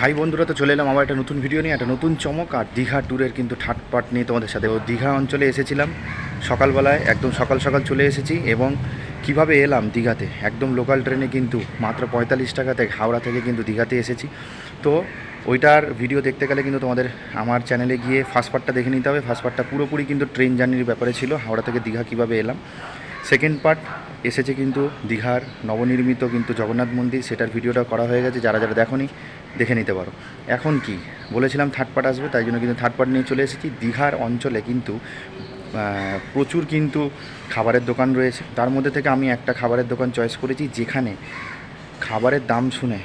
High বন্ধুরা, তো চলে এলাম আমার একটা নতুন ভিডিও নিয়ে, একটা নতুন চমক আর দীঘা ট্যুরের কিন্তু ঠাট পাট নিয়ে তোমাদের সাথে। দীঘা অঞ্চলে এসেছিলাম, সকালবেলায় একদম সকাল সকাল চলে এসেছি এবং কীভাবে এলাম দীঘাতে? একদম লোকাল ট্রেনে কিন্তু মাত্র পঁয়তাল্লিশ টাকাতে হাওড়া থেকে কিন্তু দীঘাতে এসেছি। তো ওইটার ভিডিও দেখতে গেলে কিন্তু তোমাদের আমার চ্যানেলে গিয়ে ফার্স্ট পার্টটা দেখে নিতে হবে। ফার্স্ট পার্টটা পুরোপুরি কিন্তু ট্রেন জার্নির ব্যাপারে ছিল, হাওড়া থেকে দীঘা কীভাবে এলাম। সেকেন্ড পার্ট এসেছে কিন্তু দীঘার নবনির্মিত কিন্তু জগন্নাথ মন্দির, সেটার ভিডিওটা করা হয়ে গেছে, যারা যারা দেখোনি দেখে নিতে পারো। এখন কি? বলেছিলাম থার্ড পার্ট আসবে, তাই জন্য কিন্তু থার্ড পার্ট নিয়ে চলে এসেছি। দীঘার অঞ্চলে কিন্তু প্রচুর কিন্তু খাবারের দোকান রয়েছে। তার মধ্যে থেকে আমি একটা খাবারের দোকান চয়েস করেছি, যেখানে খাবারের দাম শুনে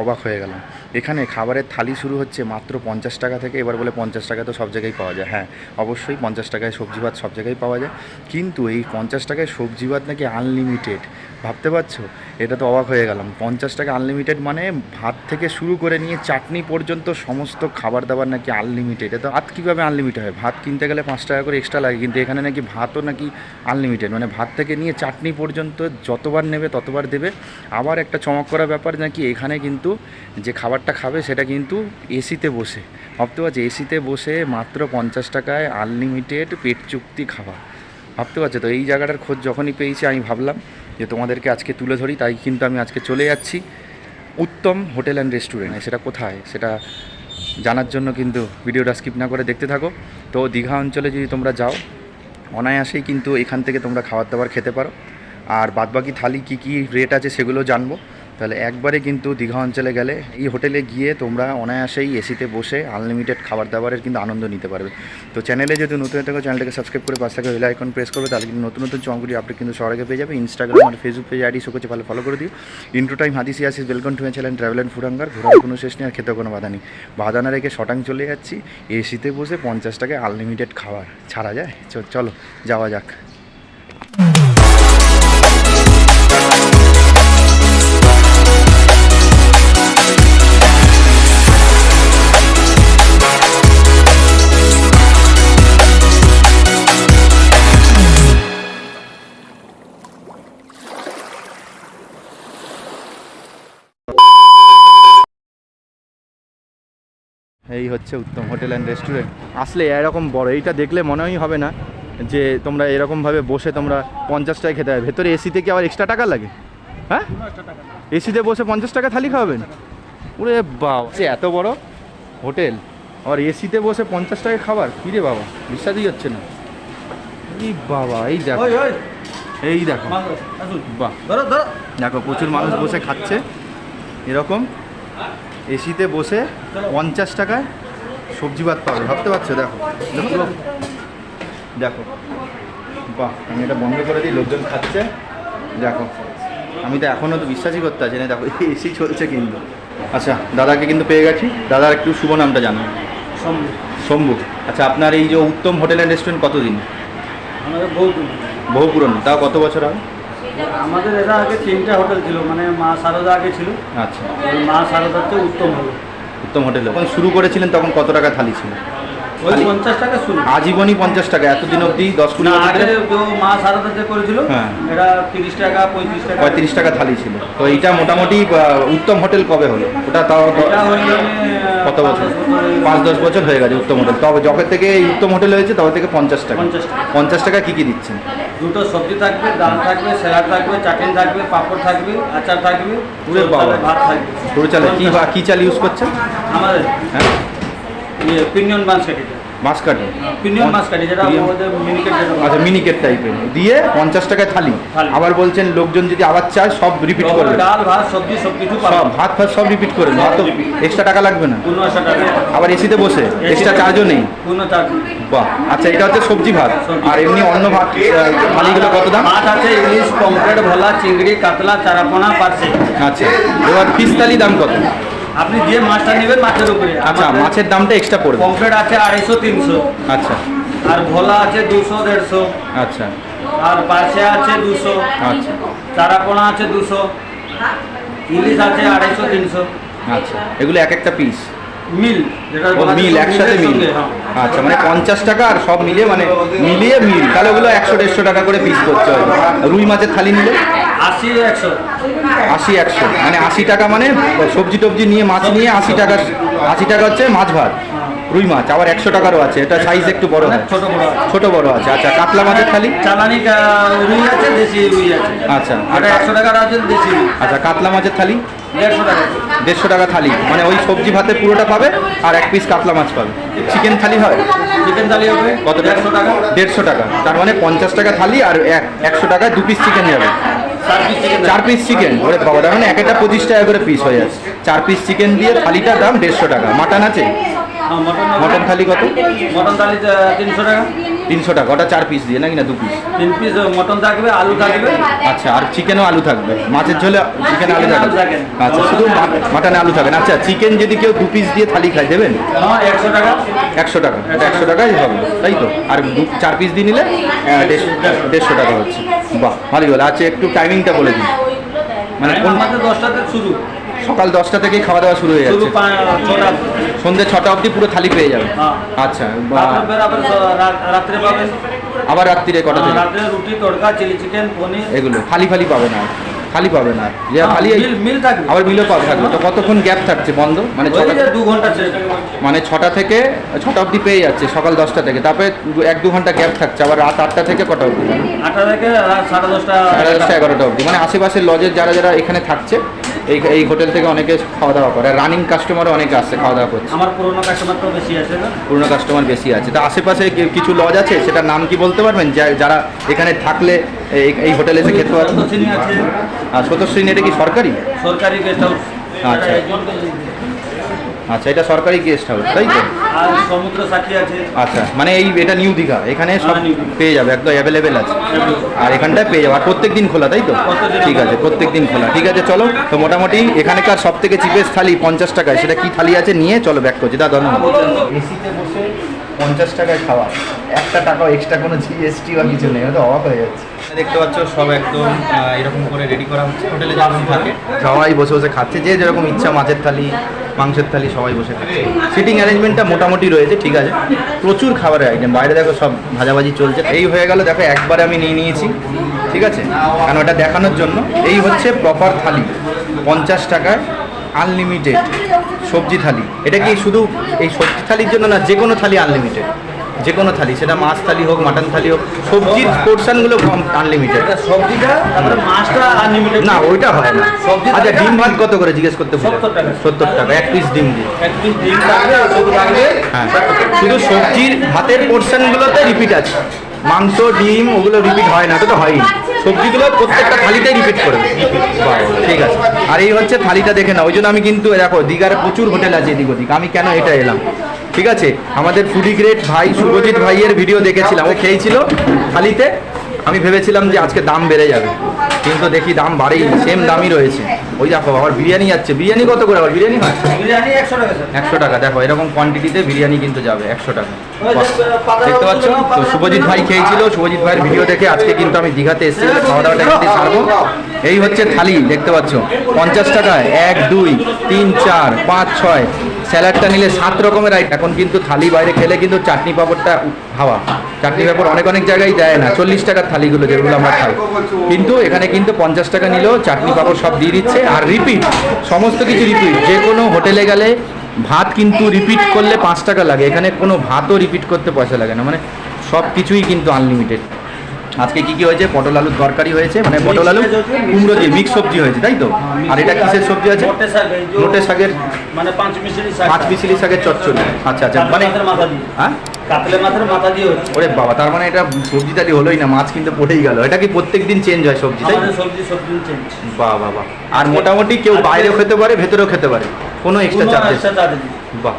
অবাক হয়ে গেলাম। এখানে খাবারের থালি শুরু হচ্ছে মাত্র পঞ্চাশ টাকা থেকে, এবার বলে পঞ্চাশ টাকা তো সব জায়গায় পাওয়া যায়। হ্যাঁ অবশ্যই পঞ্চাশ টাকায় সবজি ভাত সব জায়গায় পাওয়া যায়। কিন্তু এই পঞ্চাশ টাকায় সবজি ভাত নাকি আনলিমিটেড ভাবতে পারছ? এটা তো অবাক হয়ে গেলাম। পঞ্চাশ টাকা আনলিমিটেড মানে ভাত থেকে শুরু করে নিয়ে চাটনি পর্যন্ত সমস্ত খাবার দাবার নাকি আনলিমিটেড এটা ভাত কীভাবে আনলিমিটেড হয়? ভাত কিনতে গেলে পাঁচ টাকা করে এক্সট্রা লাগে, কিন্তু এখানে নাকি ভাতও নাকি আনলিমিটেড মানে ভাত থেকে নিয়ে চাটনি পর্যন্ত যতবার নেবে ততবার দেবে। আবার একটা চমক করা ব্যাপার নাকি এখানে কিন্তু যে খাবারটা খাবে সেটা কিন্তু এসিতে বসে। ভাবতে পারছি? এসিতে বসে মাত্র পঞ্চাশ টাকায় আনলিমিটেড পেট চুক্তি খাবার। ভাবতে পারছ? তো এই জায়গাটার খোঁজ যখনই পেয়েছি আমি ভাবলাম যে তোমাদেরকে আজকে তুলে ধরি, তাই কিন্তু আমি আজকে চলে যাচ্ছি উত্তম হোটেল অ্যান্ড রেস্টুরেন্ট। সেটা কোথায়? সেটা জানার জন্য কিন্তু ভিডিওটা স্কিপ না করে দেখতে থাকো। তো দীঘা অঞ্চলে যদি তোমরা যাও, অনায়াসেই কিন্তু এখান থেকে তোমরা খাবার দাবার খেতে পারো। আর বাদবাকি থালি কি কি রেট আছে সেগুলো জানব। তাহলে একবারে কিন্তু দীঘা অঞ্চলে গেলে এই হোটেলে গিয়ে তোমরা অনায়াসেই এসিতে বসে আনলিমিটেড খাবার দাবারের কিন্তু আনন্দ নিতে পারবে। তো চ্যানেলে যদি নতুন থাকো চ্যানেলটাকে সাবস্ক্রাইব করে পাশে থাকা আইকন প্রেস করবে, তাহলে কিন্তু নতুন নতুন চমকগুলি আপনি কিন্তু সবার পেয়ে যাবে। ইনস্টাগ্রাম আর ফেসবুক পেজ আইডি শো করছে ভালো ফলো করে দিও। ইন্টু টাইম হাদিসি আসিস welcome to my channel travel and food hunger ঘোরার কোনো শেষ নেই, আর খেতে কোনো বাধা নেই। বাধা না রেখে শটাং চলে যাচ্ছি। এসিতে বসে পঞ্চাশ টাকায় আনলিমিটেড খাবার। ছাড়া যায়? চলো, যাওয়া যাক। এই হচ্ছে উত্তম হোটেল অ্যান্ড রেস্টুরেন্ট। আসলে এরকম বড় এইটা দেখলে মনেই হবে না যে তোমরা এরকমভাবে বসে তোমরা পঞ্চাশ টাকা খেতে হবে ভেতরে এসিতে কি আবার এক্সট্রা টাকা লাগে? হ্যাঁ? এসিতে বসে পঞ্চাশ টাকা থালি খাওয়াবেন? ওরে বাবা সে এত বড় হোটেল? আবার এসিতে বসে পঞ্চাশ টাকা খাবার? কী রে বাবা বিশ্বাসই হচ্ছে না। এই বাবা এই দেখো। এই দেখো। বাহ। দেখো প্রচুর মানুষ বসে খাচ্ছে। এরকম। এসিতে বসে পঞ্চাশ টাকায় সবজি ভাত পাবে। ভাবতে পারছ? দেখো। দেখো। দেখো। বাহ আমি এটা বন্ধ করে দিই লোকজন খাচ্ছে। দেখো। আমি তো এখনও তো বিশ্বাসই করতে পারছি না। দেখো এসি চলছে কিন্তু। আচ্ছা দাদাকে কিন্তু পেয়ে গেছি। দাদার একটু শুভ নামটা জানো? শম্ভু। আচ্ছা আপনার এই যে উত্তম হোটেল অ্যান্ড রেস্টুরেন্ট কতদিন? বহু পুরনো। তাও কত বছর হয়? আমাদের এটা আগে তিনটা হোটেল ছিল মানে মা সারদা আগে ছিল। আচ্ছা। মা সারদাতে উত্তম হলো উত্তম হোটেল। যখন শুরু করেছিলেন তখন কত টাকা থালি ছিল? ওই পঞ্চাশ টাকা শুরু। আজীবনই পঞ্চাশ টাকা এতদিন অবধি দশ কুড়ি আগে মা সারদাতে করেছিল হ্যাঁ। এটা তিরিশ টাকা পঁয়ত্রিশ টাকা। পঁয়ত্রিশ টাকা থালি ছিল। তো এইটা মোটামুটি উত্তম হোটেল কবে হলো? ওটা তাও কত বছর? পাঁচ দশ বছর হয়ে গেছে উত্তম হোটেল। তবে যখন থেকে এই উত্তম হোটেল হয়েছে তবে থেকে পঞ্চাশ টাকা। 50 পঞ্চাশ টাকা কী কী দিচ্ছেন? দুটো সবজি থাকবে ডাল থাকবে স্যালাড থাকবে চাটনি থাকবে পাঁপড় থাকবে আচার থাকবে পুরো পাওয়া। ভাত থাকবে। পুরো চালে কী বা কী চাল ইউজ করছেন? আমাদের। হ্যাঁ? ইয়ে পিনিয়ন বাঁশ কাটে পিনিয়ন মাছ কাটি যেটা আমাদের মিনিকেট আচ্ছা মিনিকেট টাইপের দিয়ে পঞ্চাশ টাকায় থালি। আবার বলছেন লোকজন যদি আবার চায় সব রিপিট করবে। ডাল ভাত সবজি সব কিছু সব ভাত ফাত সব রিপিট করে ভাত তো এক্সট্রা টাকা লাগবে না। আবার এসিতে বসে এক্সট্রা চার্জও নেই। বাহ। আচ্ছা এটা হচ্ছে সবজি ভাত। আর এমনি অন্য ভাত থালিগুলো কত দাম? মাছ আছে ইলিশ পমফ্রেট ভোলা চিংড়ি কাতলা চারাপোনা পার্সে। আচ্ছা এবার ফিস থালি দাম কত? আপনি যে মাছটা নেবেন মাছের উপরে। আচ্ছা মাছের দামটা এক্সট্রা পড়বে। পমফ্রেট আছে আড়াইশো তিনশো। আচ্ছা। আর ভোলা আছে দুশো দেড়শো। আচ্ছা। আর পাশে আছে দুশো। আচ্ছা। চারাপোনা আছে দুশো। ইলিশ আছে আড়াইশো তিনশো। আচ্ছা। এগুলো এক একটা পিস মিল। যেটা মিল একসাথে মিল। হ্যাঁ। আচ্ছা মানে পঞ্চাশ টাকা আর সব মিলিয়ে মানে মিলিয়ে মিল। তাহলে ওগুলো একশো দেড়শো টাকা করে পিস করতে হবে। রুই মাছের থালি নিলে? আশি একশো। মানে আশি টাকা মানে সবজি টবজি নিয়ে মাছ নিয়ে আশি টাকা আশি টাকা হচ্ছে মাছ ভাত রুই মাছ। আবার একশো টাকারও আছে। এটা সাইজ একটু বড় হয়। ছোট বড় আছে। আচ্ছা কাতলা মাছের থালি? চালানি রুই আছে দেশি রুই আছে। আচ্ছা আর একশো টাকার আছে দেশি আচ্ছা কাতলা মাছের থালি? দেড়শো টাকা। থালি। মানে ওই সবজি ভাতে পুরোটা পাবে আর এক পিস কাতলা মাছ পাবে। চিকেন থালি হয়? চিকেন থালি হবে। কত দেড়শো টাকা। দেড়শো টাকা। তার মানে পঞ্চাশ টাকা থালি আর এক একশো টাকায় দু পিস চিকেন যাবে। চার পিস চিকেন ওরে বাবা মানে এক একটা পঁচিশ টাকা করে পিস হয়ে যাচ্ছে। চার পিস চিকেন দিয়ে থালিটার দাম দেড়শো টাকা। মাটন আছে? মাটন মটন থালি কত? মটন থালি তিনশো টাকা। তিনশো টাকা ওটা চার পিস দিয়ে নাকি না দু পিস তিন পিস মটন থাকবে আলু থাকবে। আচ্ছা আর চিকেনও আলু থাকবে। মাছের ঝোলে চিকেন আলু থাকবে। আচ্ছা শুধু মাটনে আলু থাকবে আচ্ছা চিকেন যদি কেউ দু পিস দিয়ে থালি খায় দেবেন? হ্যাঁ একশো টাকা। একশো টাকা একশো টাকাই হবে তাই তো? আর দু চার পিস দিয়ে নিলে দেড়শো টাকা হচ্ছে। বাহ ভালোই হলো। আচ্ছা একটু টাইমিংটা বলে দিন। মানে কোন আমাদের দশটাতে শুরু। সকাল দশটা থেকেই খাওয়া দাওয়া শুরু হয়ে যাচ্ছে। সন্ধ্যে ছটা অবধি পুরো থালি পেয়ে যাবে। হ্যাঁ। আচ্ছা আবার রাত্রে পাবেন। আবার রাত্রিরে কটা থেকে? রাত্রে রুটি তড়কা চিলি চিকেন পনির। এগুলো খালি ফালি পাবে না। খালি পাবে না। যে খালি মিল থাকবে। আবার মিলও পাওয়া থাকবে। তো কতক্ষণ গ্যাপ থাকছে? বন্ধ? মানে ছটা দু ঘণ্টা মানে ছটা থেকে ছটা অবধি পেয়ে যাচ্ছে সকাল দশটা থেকে। তারপরে এক দু ঘণ্টা গ্যাপ থাকছে। আবার রাত আটটা থেকে কটা অবধি? আটটা থেকে সাড়ে দশটা সাড়ে দশটা এগারোটা অবধি। মানে আশেপাশের লজের যারা যারা এখানে থাকছে এই এই হোটেল থেকে অনেকে খাওয়া দাওয়া করে রানিং কাস্টমারও অনেকে আসছে খাওয়া দাওয়া করছে। আমার পুরোনো কাস্টমার তো বেশি আছে না? পুরনো কাস্টমার বেশি আছে। তা আশেপাশে কিছু লজ আছে? সেটার নাম কি বলতে পারবেন? যা- যারা এখানে থাকলে এই এই হোটেলে এসে খেতে পারবেন আর সতর্শ্রী এটা কি সরকারি? সরকারি গেস্ট হাউস আচ্ছা। আচ্ছা এটা সরকারি গেস্ট হাউস তাই তো? আর সমুদ্র সাক্ষী আছে। আচ্ছা মানে এই এটা নিউ দীঘা এখানে সব হ্যাঁ। পেয়ে যাবে একদম অ্যাভেলেবেল আছে। আর এখানটায় পেয়ে যাবে আর প্রত্যেক দিন খোলা তাই তো? ঠিক আছে প্রত্যেক দিন খোলা ঠিক আছে চলো তো মোটামুটি এখানকার সব থেকে চিপেস্ট থালি পঞ্চাশ টাকায় সেটা কি থালি আছে নিয়ে চলো ব্যাক করছি দাদা ধন্যবাদ। এসিতে বসে পঞ্চাশ টাকায় খাওয়া একটা টাকাও এক্সট্রা কোনো জিএসটি বা কিছু নেই তো অবাক হয়ে যাচ্ছে। দেখতে পাচ্ছ সব একদম এরকম করে রেডি করা হচ্ছে হোটেলে যেমন থাকে। সবাই বসে বসে খাচ্ছে যে যেরকম ইচ্ছা মাছের থালি মাংসের থালি সবাই বসে খাচ্ছে সিটিং অ্যারেঞ্জমেন্টটা মোটামুটি রয়েছে, ঠিক আছে। প্রচুর খাবারের আইটেম বাইরে দেখো সব ভাজাভাজি চলছে। এই হয়ে গেল, দেখো, একবারে আমি নিয়ে নিয়েছি, ঠিক আছে? কারণ ওটা দেখানোর জন্য। এই হচ্ছে প্রপার থালি, পঞ্চাশ টাকায় আনলিমিটেড সবজি থালি। এটা কি শুধু এই সবজি থালির জন্য না যে কোনো থালি আনলিমিটেড যে কোনো থালি সেটা মাছ থালি হোক মাটন থালি হোক সবজির পোর্শনগুলো কম আনলিমিটেড সবজিটা মাছটা আনলিমিটেড না ওইটা হয় না। সবজি আচ্ছা ডিম ভাত কত করে জিজ্ঞেস করতে সত্তর টাকা। সত্তর টাকা এক পিস ডিম দিয়ে। হ্যাঁ। শুধু সবজির ভাতের পোর্শনগুলোতে রিপিট আছে। মাংস ডিম ওগুলো রিপিট হয় না তো হয়ই সবজিগুলো প্রত্যেকটা থালিতেই রিপিট বাহ, ঠিক আছে। আর এই হচ্ছে থালিটা দেখে না ওই জন্য আমি কিন্তু দেখো দীঘার প্রচুর হোটেল আছে এদিক ওদিক। আমি কেন এটা এলাম? ঠিক আছে? আমাদের ফুডি গ্রেট ভাই শুভজিৎ ভাইয়ের ভিডিও দেখেছিলাম। ও খেয়েছিল থালিতে। আমি ভেবেছিলাম যে আজকে দাম বেড়ে যাবে। কিন্তু দেখি দাম বাড়েই সেম দামই রয়েছে। ওই দেখো আবার বিরিয়ানি যাচ্ছে। বিরিয়ানি কত করে আবার? বিরিয়ানি হয়? বিরিয়ানি একশো টাকা একশো টাকা। দেখো এরকম কোয়ান্টিটিতে বিরিয়ানি কিন্তু যাবে একশো টাকা। দেখতে পাচ্ছ? তো শুভজিৎ ভাই খেয়েছিল। শুভজিৎ ভাইয়ের ভিডিও দেখে আজকে কিন্তু আমি দীঘাতে এসেছি। খাওয়া দাওয়াটা কিন্তু ছাড়বো এই হচ্ছে থালি দেখতে পাচ্ছ। পঞ্চাশ টাকা এক দুই তিন চার পাঁচ ছয় স্যালাডটা নিলে সাত রকমের আইটেম এখন কিন্তু থালি বাইরে খেলে কিন্তু চাটনি পাপড়টা হাওয়া। চাটনি পাপড় অনেক অনেক জায়গায় দেয় না। চল্লিশ টাকার থালিগুলো যেগুলো আমরা খাই। কিন্তু এখানে কিন্তু পঞ্চাশ টাকা নিলেও চাটনি পাপড় সব দিয়ে দিচ্ছে। আর রিপিট সমস্ত কিছু রিপিট যে কোনো হোটেলে গেলে ভাত কিন্তু রিপিট করলে পাঁচ টাকা লাগে। এখানে কোনো ভাতও রিপিট করতে পয়সা লাগে না। মানে সব কিছুই কিন্তু আনলিমিটেড আজকে কি কি হয়েছে? পটল আলুর তরকারি হয়েছে মানে পটল আলু কুমড়ো দিয়ে মিক্স সবজি হয়েছে তাই তো? আর এটা কিসের সবজি আছে? মোটে শাক এই যে- নোটে শাকের মানে পাঁচ মিশালি শাক। পাঁচ মিশিলি শাকের চচ্চড়ি। আচ্ছা আচ্ছা মানে মাছের মাথা দিয়ে। হ্যাঁ? মাছের মাথা দিয়ে ওরে বাবা তার মানে এটা সবজি তালি হলোই না মাছ কিন্তু পড়েই গেল। এটা কি প্রত্যেক দিন চেঞ্জ হয় সবজি তাই? সবজি সবজি চেঞ্জ বাহ বাহ বাহ। আর মোটামুটি কেউ বাইরেও খেতে পারে ভেতরেও খেতে পারে? কোনো এক্সট্রা চার্জেস বাহ।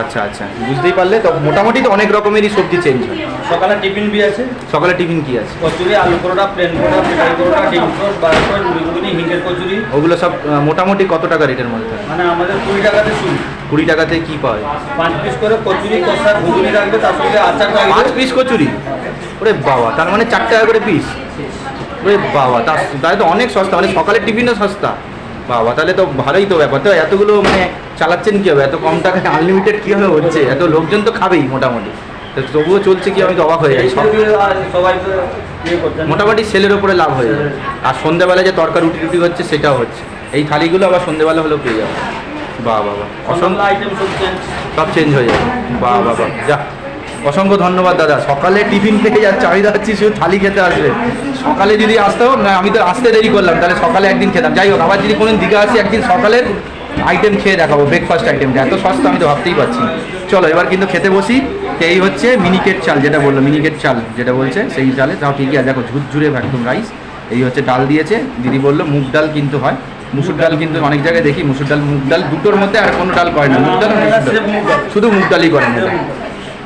আচ্ছা আচ্ছা। বুঝতেই পারলে তো মোটামুটি তো অনেক রকমেরই সবজি চেঞ্জ হয়। সকালে টিফিন বি আছে? সকালে টিফিন কি আছে? কচুরি আলু পরোটা প্লেন পরোটা পেটাই পরোটা ডিম টোস্ট বারাকর মুড়ি হিঙ্গের কচুরি। ওগুলো সব মোটামুটি কত টাকা রেটের মধ্যে থাকে? মানে আমাদের কুড়ি টাকাতে শুরু কুড়ি টাকাতে কি পাওয়া যায়? পাঁচ পিস করে কচুরি কষা ঘুগনি রাখবে তার সঙ্গে আচার পাঁচ পিস কচুরি? ওরে বাবা তার মানে চার টাকা করে পিস ওরে বাবা তার তাহলে তো অনেক সস্তা মানে সকালের টিফিনও সস্তা। বাবা তাহলে তো ভালোই তো ব্যাপার। তো এতগুলো মানে চালাচ্ছেন কী হবে এত কম টাকায় আনলিমিটেড কীভাবে হচ্ছে? এত লোকজন তো খাবেই মোটামুটি। তো তবুও চলছে কি আমি তো অবাক হয়ে যাই। সবাই মোটামুটি সেলের ওপরে লাভ হয়ে যাবে। আর সন্ধ্যেবেলা যে তরকার রুটি রুটি হচ্ছে সেটাও হচ্ছে। এই থালিগুলো আবার সন্ধ্যেবেলা হলেও পেয়ে যাবে। বাহ বাহ বাহ। অসংখ্য আইটেম সব চেঞ্জ সব চেঞ্জ হয়ে যাবে। বাহ বাবা যা অসংখ্য ধন্যবাদ দাদা। সকালে টিফিন থেকে যা চাহিদা হচ্ছে শুধু থালি খেতে আসবে। সকালে যদি আসতেও না আমি তো আসতে দেরি করলাম তাহলে সকালে একদিন খেতাম। যাই হোক আবার যদি কোনো দিকে আসি একদিন সকালের আইটেম খেয়ে দেখাবো ব্রেকফাস্ট আইটেমটা এত সস্তা আমি তো ভাবতেই পারছি চলো, এবার কিন্তু খেতে বসি। এই হচ্ছে মিনিকেট চাল, যেটা বলল মিনিকেট চাল যেটা বলছে, সেই চালে। তাও ঠিকই আছে, দেখো, ঝুরঝুরে একদম রাইস এই হচ্ছে ডাল দিয়েছে। দিদি বলল, মুগ ডাল কিন্তু হয়। মুসুর ডাল কিন্তু অনেক জায়গায় দেখি, মুসুর ডাল, মুগ ডাল দুটোর মধ্যে আর কোনো ডাল করে না। মুগ ডাল। শুধু মুগ ডালই করে না।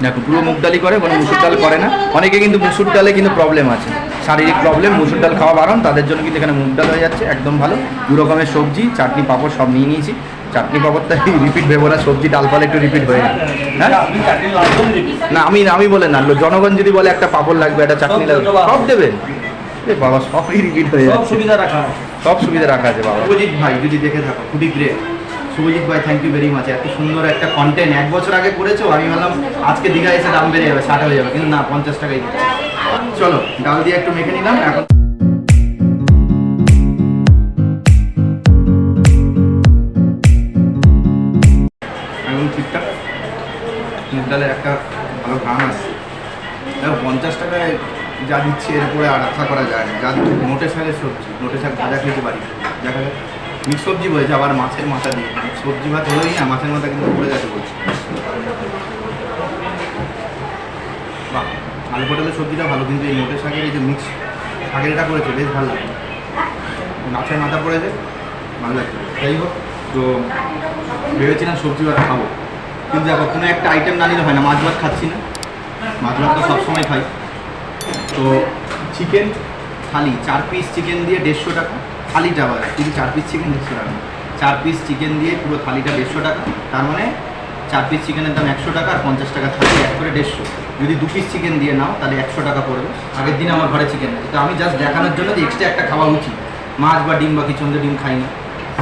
দেখো, পুরো মুগ ডালই করে, কোনো মুসুর ডাল করে না। অনেকে কিন্তু মুসুর ডালে কিন্তু প্রবলেম আছে। শারীরিক প্রবলেম মুসুর ডাল খাওয়া বারণ তাদের জন্য কিন্তু এখানে মুগ ডাল হয়ে যাচ্ছে একদম ভালো। দু রকমের সবজি চাটনি পাঁপড় সব নিয়ে নিয়েছি। চাটনি পাঁপড়টা রিপিট ভেবো না সবজি ডাল ফাল একটু রিপিট হয়ে হ্যাঁ? না আমি আমি বলে না জনগণ যদি বলে একটা পাঁপড় লাগবে একটা চাটনি লাগবে সব দেবো। বাবা সবই রিপিট হয়ে যাচ্ছে। সুবিধা রাখা সব সুবিধা রাখা আছে বাবা। শুভজিৎ ভাই যদি দেখে থাকো খুবই গ্রেট শুভজিৎ ভাই থ্যাংক ইউ ভেরি মাচ এত সুন্দর একটা কন্টেন্ট এক বছর আগে করেছ আমি ভাবলাম আজকে দীঘা এসে দাম বেড়ে যাবে ষাট হয়ে যাবে কিন্তু না পঞ্চাশ টাকাই দিচ্ছে। চলো, ডাল দিয়ে একটু মেখে নিলাম, এখন পঞ্চাশ টাকায় যা আর করা যায় যা সবজি নোটে শাক ভাজা খেতে পারি। সবজি বলেছে, আবার মাছের মাথা দিয়ে। সবজি ভাত হলোই না, মাছের মাথা কিন্তু পড়ে গেছে বলছে বাহ আলু পটলের সবজিটা ভালো, কিন্তু এই মোটের শাকের এই যে মিক্স শাকের এটা করেছে, বেশ ভালো লাগে মাছের মাথা পড়েছে ভালো লাগছে। যাই হোক, তো ভেবেছিলাম সবজি ভাত খাব। কিন্তু দেখো, কোনো একটা আইটেম না নিলে হয় না, মাছ ভাত খাচ্ছি না। মাছ ভাত তো সবসময় খাই। তো চিকেন থালি, চার পিস চিকেন দিয়ে দেড়শো টাকা। থালিটা আবার কিন্তু চার পিস চিকেন দেড়শো টাকা। চার পিস চিকেন দিয়ে পুরো থালিটা দেড়শো টাকা। তার মানে চার পিস চিকেনের দাম একশো টাকা আর পঞ্চাশ টাকা থাকে এক করে দেড়শো। যদি দু পিস চিকেন দিয়ে নাও, তাহলে একশো টাকা পড়বে। আগের দিন আমার ঘরে চিকেন তো আমি জাস্ট দেখানোর জন্য যে এক্সট্রা একটা খাওয়া উচিত। মাছ বা ডিম বা কিছু ডিম খাই না।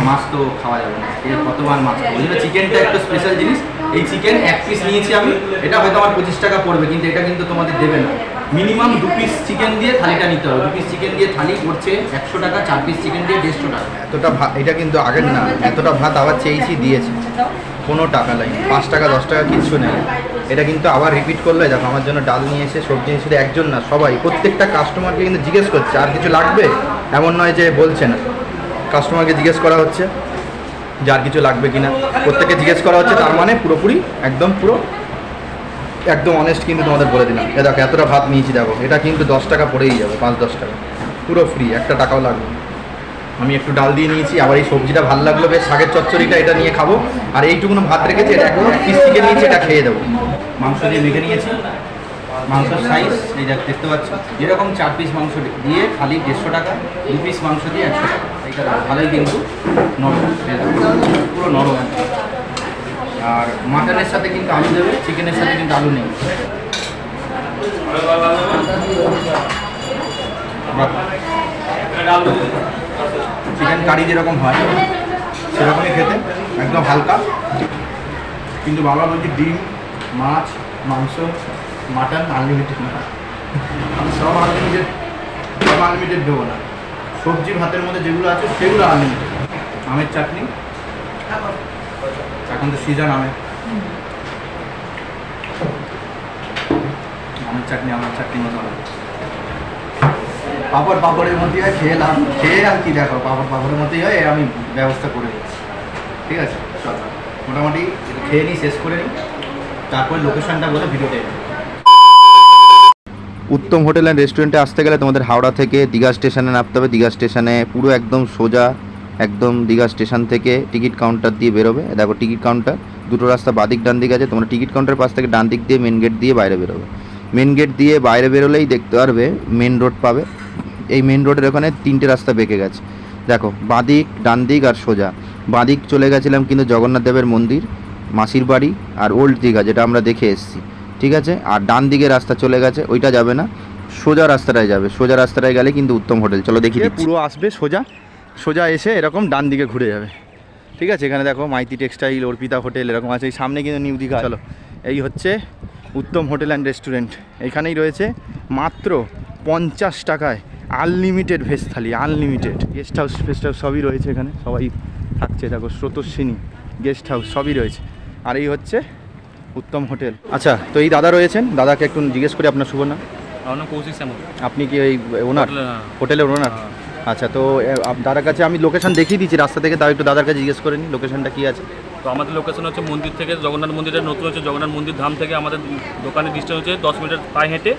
মাছ তো খাওয়া যাবে না। এর কতবার মাছ? ওই চিকেনটা একটা স্পেশাল জিনিস। এই চিকেন এক পিস নিয়েছি আমি। এটা হয়তো আমার পঁচিশ টাকা পড়বে, কিন্তু এটা কিন্তু তোমাদের দেবে না। মিনিমাম দু পিস চিকেন দিয়ে থালিটা নিতে হবে। দু পিস চিকেন দিয়ে থালি পড়ছে একশো টাকা, চার পিস চিকেন দিয়ে দেড়শো টাকা। এতটা ভাত এটা কিন্তু আগের না, এতটা ভাত আবার চেয়েছি, দিয়েছে। কোনো টাকা নাই, পাঁচ টাকা, দশ টাকা কিচ্ছু নেই। এটা কিন্তু আবার রিপিট করলে, দেখো আমার জন্য ডাল নিয়ে এসে, সবজি নিয়ে একজন না, সবাই, প্রত্যেকটা কাস্টমারকে কিন্তু জিজ্ঞেস করছে, আর কিছু লাগবে? এমন নয় যে বলছে না। কাস্টমারকে জিজ্ঞেস করা হচ্ছে যার কিছু লাগবে কিনা? প্রত্যেকে জিজ্ঞেস করা হচ্ছে, তার মানে পুরোপুরি, একদম পুরো একদম অনেস্ট কিন্তু তোমাদের বলে দিলাম। এ দেখো, এতটা ভাত নিয়েছি, দেখো। এটা কিন্তু দশ টাকা পড়েই যাবে, পাঁচ, দশ টাকা। পুরো ফ্রি একটা টাকাও লাগবে আমি একটু ডাল দিয়ে নিয়েছি, আবার এই সবজিটা ভালো লাগল বেশ। শাকের চচ্চড়িটা এটা নিয়ে খাব। আর এইটুকুনো ভাত রেখেছি, এটা একদম পিস থেকে নিয়েছি, এটা খেয়ে দেবো। মাংস দিয়ে মেখে নিয়েছি। মাংসের সাইজ এই দেখ, দেখতে পাচ্ছ? যেরকম চার পিস মাংস দিয়ে খালি দেড়শো টাকা, দু পিস মাংস দিয়ে একশো টাকা। এইটা ভালোই কিন্তু নরম পুরো নরম। আর মাটনের সাথে কিন্তু আলু দেবে, চিকেনের সাথে কিন্তু আলু নেই। চিকেন কারি যেরকম হয়, সেরকমই খেতে, একদম হালকা। কিন্তু বাবা বলছি ডিম, মাছ, মাংস, মাটন আনলিমিটেড না আমি সব আনলিমিটেড সব আনলিমিটেড দেবো না। সবজি ভাতের মধ্যে যেগুলো আছে, সেগুলো আনলিমিটেড আমের চাটনি এখন তো সিজন আমের আমের চাটনি আমার চাটনি মতো হবে পাপড় পাপড়ের মধ্যেই হয় খেলাম খেয়ে আর কি দেখো পাপড় পাপড়ের মধ্যেই হয় আমি ব্যবস্থা করে দিচ্ছি। ঠিক আছে? চল। মোটামুটি খেয়ে নিই শেষ করে নিই। তারপর লোকেশনটা বলে ভিডিওতে উত্তম হোটেল অ্যান্ড রেস্টুরেন্টে আসতে গেলে তোমাদের হাওড়া থেকে দীঘা স্টেশনে নামতে হবে। দীঘা স্টেশনে পুরো একদম সোজা একদম দীঘা স্টেশন থেকে টিকিট কাউন্টার দিয়ে বেরোবে। দেখো টিকিট কাউন্টার দুটো রাস্তা বাদিক ডান দিক আছে তোমরা টিকিট কাউন্টারের পাশ থেকে ডান দিক দিয়ে মেন গেট দিয়ে বাইরে বেরোবে। মেন গেট দিয়ে বাইরে বেরোলেই দেখতে পারবে মেন রোড পাবে। এই মেন রোডের ওখানে তিনটে রাস্তা বেঁকে গেছে। দেখো বাদিক ডান দিক আর সোজা। বাদিক চলে গেছিলাম কিন্তু জগন্নাথ দেবের মন্দির মাসির বাড়ি আর ওল্ড দীঘা যেটা আমরা দেখে এসেছি। ঠিক আছে? আর ডান দিকে রাস্তা চলে গেছে ওইটা যাবে না। সোজা রাস্তাটায় যাবে। সোজা রাস্তাটায় গেলে কিন্তু উত্তম হোটেল। চলো দেখি পুরো আসবে সোজা। সোজা এসে এরকম ডান দিকে ঘুরে যাবে। ঠিক আছে? এখানে দেখো মাইতি টেক্সটাইল অর্পিতা হোটেল এরকম আছে। এই সামনে কিন্তু নিউ দীঘা। চলো। এই হচ্ছে উত্তম হোটেল অ্যান্ড রেস্টুরেন্ট। এখানেই রয়েছে মাত্র পঞ্চাশ টাকায় unlimited veg thali unlimited. Guest house fest house সবই রয়েছে এখানে। সবাই থাকছে। দেখো স্রোতস্বিনী গেস্ট হাউস সবই রয়েছে। আর এই হচ্ছে উত্তম হোটেল। আচ্ছা তো এই দাদা রয়েছেন। দাদাকে একটু জিজ্ঞেস করি আপনার শুভ নাম। কৌশিক শ্যামল আপনি কি এই ওনার হোটেলের, হ্যাঁ। হোটেলের ওনার আচ্ছা তো দাদার কাছে আমি লোকেশন দেখিয়ে দিচ্ছি রাস্তা থেকে তাও একটু দাদার কাছে জিজ্ঞেস করে নিই লোকেশনটা কি আছে? তো আমাদের লোকেশন হচ্ছে মন্দির থেকে জগন্নাথ মন্দিরের নতুন হচ্ছে জগন্নাথ মন্দির ধাম থেকে আমাদের দোকানের ডিস্টেন্স হচ্ছে দশ মিটার পায়ে হেঁটে।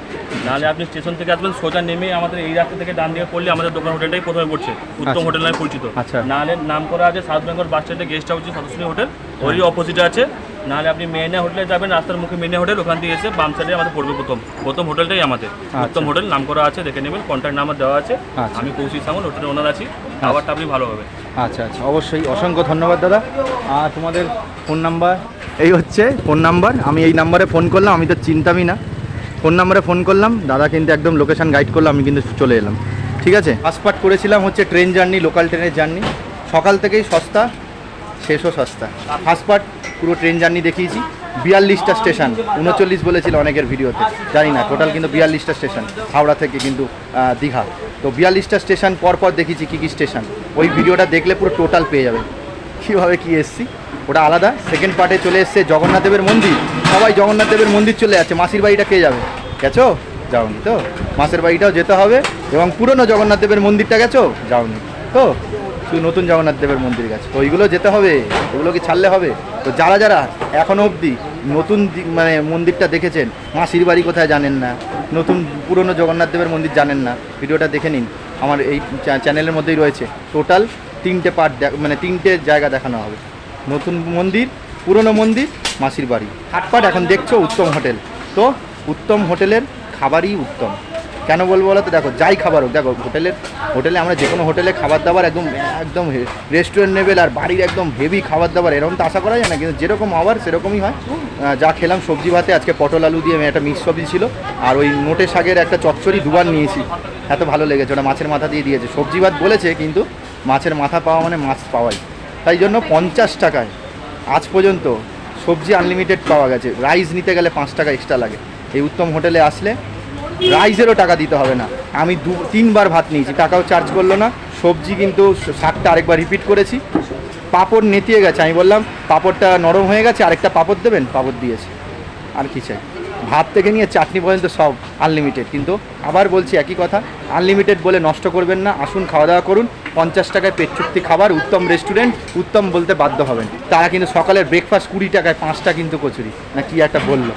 নাহলে আপনি স্টেশন থেকে আসবেন সোজা নেমে আমাদের এই রাস্তা থেকে ডান দিকে পড়লে আমাদের দোকান হোটেলটাই প্রথমে পড়ছে উত্তম আচ্ছা। হোটেল নামে পরিচিত। আচ্ছা। নাহলে নাম করা আছে সাউথ বেঙ্গল বাস স্ট্যান্ডে গেস্ট হাউস সদস্যনী হোটেল ওরই অপোজিটে আছে। নাহলে আপনি মেয়েনা হোটেলে যাবেন রাস্তার মুখে মেয়েনা হোটেল ওখান থেকে এসে বাম সাইডে আমাদের পড়বে প্রথম। প্রথম হোটেলটাই আমাদের। উত্তম হোটেল নাম করা আছে দেখে নেবেন কন্ট্যাক্ট নাম্বার দেওয়া আছে। আচ্ছা। আমি কৌশিক সামল হোটেলের ওনার আছি। খাবারটা আপনি ভালো হবে আচ্ছা আচ্ছা। অবশ্যই অসংখ্য ধন্যবাদ দাদা। আর তোমাদের ফোন নাম্বার? এই হচ্ছে ফোন নাম্বার। আমি এই নাম্বারে ফোন করলাম আমি তো চিনতামই না। ফোন নাম্বারে ফোন করলাম দাদা কিন্তু একদম লোকেশান গাইড করল আমি কিন্তু চলে এলাম। ঠিক আছে? পার্ট করেছিলাম হচ্ছে ট্রেন জার্নি লোকাল ট্রেনের জার্নি সকাল থেকেই সস্তা শেষও সস্তা। ফার্স্ট পার্ট পুরো ট্রেন জার্নি দেখিয়েছি। বিয়াল্লিশটা স্টেশন, উনচল্লিশ বলেছিল অনেকের ভিডিওতে, জানি না, টোটাল কিন্তু বিয়াল্লিশটা স্টেশন, হাওড়া থেকে কিন্তু দীঘা। তো বিয়াল্লিশটা স্টেশন পর পর দেখিয়েছি কী কী স্টেশন। ওই ভিডিওটা দেখলে পুরো টোটাল পেয়ে যাবে। কীভাবে কী এসছি? ওটা আলাদা। সেকেন্ড পার্টে চলে এসছে জগন্নাথ দেবের মন্দির। সবাই জগন্নাথ দেবের মন্দির চলে যাচ্ছে। মাসির বাড়িটা কে যাবে? গেছো? যাওনি তো? মাসের বাড়িটাও যেতে হবে এবং পুরনো জগন্নাথ দেবের মন্দিরটা গেছো? যাওনি তো? নতুন জগন্নাথ দেবের মন্দির গেছে? তো ওইগুলো যেতে হবে, ওগুলো কি ছাড়লে হবে? তো যারা যারা এখনও অবধি নতুন মানে মন্দিরটা দেখেছেন মাসির বাড়ি কোথায় জানেন না, নতুন পুরনো জগন্নাথ দেবের মন্দির জানেন না, ভিডিওটা দেখে নিন। আমার এই চ্যানেলের মধ্যেই রয়েছে। টোটাল তিনটে পার্ট মানে তিনটে জায়গা দেখানো হবে। নতুন মন্দির, পুরনো মন্দির মাসির বাড়ি হাট পাট এখন দেখছ, উত্তম হোটেল। তো উত্তম হোটেলের খাবারই উত্তম। কেন বলব বলো তো? দেখো, যাই খাবার হোক, দেখো, হোটেলের, হোটেলে আমরা যে কোনো হোটেলে খাবার দাবার একদম একদম রেস্টুরেন্ট লেভেল আর বাড়ির একদম হেভি খাবার দাবার এরকম তো আশা করা যায় না, কিন্তু যেরকম হওয়ার সেরকমই হয়। যা খেলাম, সবজি ভাতে, আজকে পটল আলু দিয়ে একটা মিক্স সবজি ছিল, আর ওই নোটে শাকের একটা চচ্চড়ি দুবার নিয়েছি। এত ভালো লেগেছে, ওটা মাছের মাথা দিয়ে দিয়েছে। সবজি ভাত বলেছে, কিন্তু মাছের মাথা পাওয়া মানে মাছ পাওয়াই। তাই জন্য পঞ্চাশ টাকায় আজ পর্যন্ত সবজি আনলিমিটেড পাওয়া গেছে। রাইস নিতে গেলে পাঁচ টাকা এক্সট্রা লাগে। এই উত্তম হোটেলে আসলে রাইসেরও টাকা দিতে হবে না। আমি দু, তিনবার ভাত নিয়েছি টাকাও চার্জ করল না। সবজি কিন্তু শাকটা আরেকবার রিপিট করেছি। পাপড় নেতিয়ে গেছে, আমি বললাম, পাঁপড়টা নরম হয়ে গেছে, আরেকটা পাপড় দেবেন? পাপড় দিয়েছে। আর কি চাই? ভাত থেকে নিয়ে চাটনি পর্যন্ত সব আনলিমিটেড কিন্তু আবার বলছি একই কথা আনলিমিটেড বলে নষ্ট করবেন না। আসুন, খাওয়া দাওয়া করুন। পঞ্চাশ টাকায় পেট চুক্তি খাবার, উত্তম রেস্টুরেন্ট উত্তম বলতে বাধ্য হবেন। তারা কিন্তু সকালের ব্রেকফাস্ট কুড়ি টাকায়, পাঁচটা কিন্তু কচুরি। না, কি একটা বলল?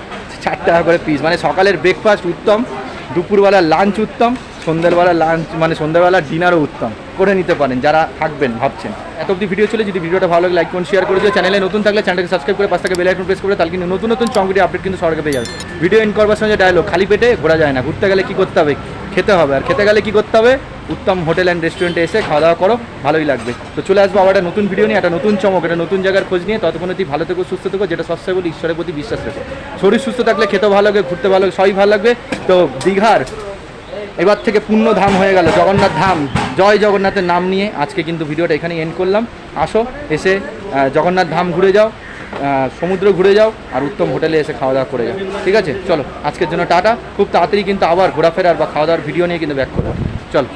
ষাট টাকা করে পিস মানে সকালের ব্রেকফাস্ট উত্তম দুপুরবেলার লাঞ্চ উত্তম, সন্ধ্যেবেলা লাঞ্চ মানে সন্ধ্যেবেলা ডিনারও উত্তম। করে নিতে পারেন, যারা থাকবেন, ভাবছেন। এত অব্দি ভিডিও ছিল, যদি ভিডিওটা ভালো লাগে লাইক করুন শেয়ার করে চ্যানেলে নতুন থাকলে চ্যানেলকে সাবস্ক্রাইব করে পাশ থেকে বেল আইকন প্রেস করে তাহলে কিন্তু নতুন নতুন চং আপডেট কিন্তু সরকার পেয়ে যাবে। ভিডিও এন্ড করবার সঙ্গে ডায়লগ খালি পেটে ঘোরা যায় না, ঘুরতে গেলে কী করতে হবে? খেতে হবে। আর খেতে গেলে কি করতে হবে? উত্তম হোটেল অ্যান্ড রেস্টুরেন্টে এসে খাওয়া দাওয়া করো, ভালোই লাগবে। তো চলে আসব আবার একটা নতুন ভিডিও নিয়ে, একটা নতুন চমক, একটা নতুন জায়গার খোঁজ নিয়ে। ততক্ষণ অতি ভালো থেকো, সুস্থ থেকো, যেটা সস্তায় বলে, ঈশ্বরের প্রতি বিশ্বাস রেখো। শরীর সুস্থ থাকলে খেতে ভালো লাগবে ঘুরতে ভালো লাগবে সবই ভালো লাগবে। তো দীঘার এবার থেকে পূর্ণ ধাম হয়ে গেল, জগন্নাথ ধাম। জয় জগন্নাথের নাম নিয়ে আজকে কিন্তু ভিডিওটা এখানে এন্ড করলাম। আসো, এসে জগন্নাথ ধাম ঘুরে যাও। সমুদ্র ঘুরে যাও আর উত্তম হোটেলে এসে খাওয়া দাওয়া করে যাও। ঠিক আছে? চলো, আজকের জন্য টাটা। খুব তাড়াতাড়ি কিন্তু আবার ঘোরাফেরার বা খাওয়া দাওয়ার ভিডিও নিয়ে কিন্তু ব্যাক করো চলো।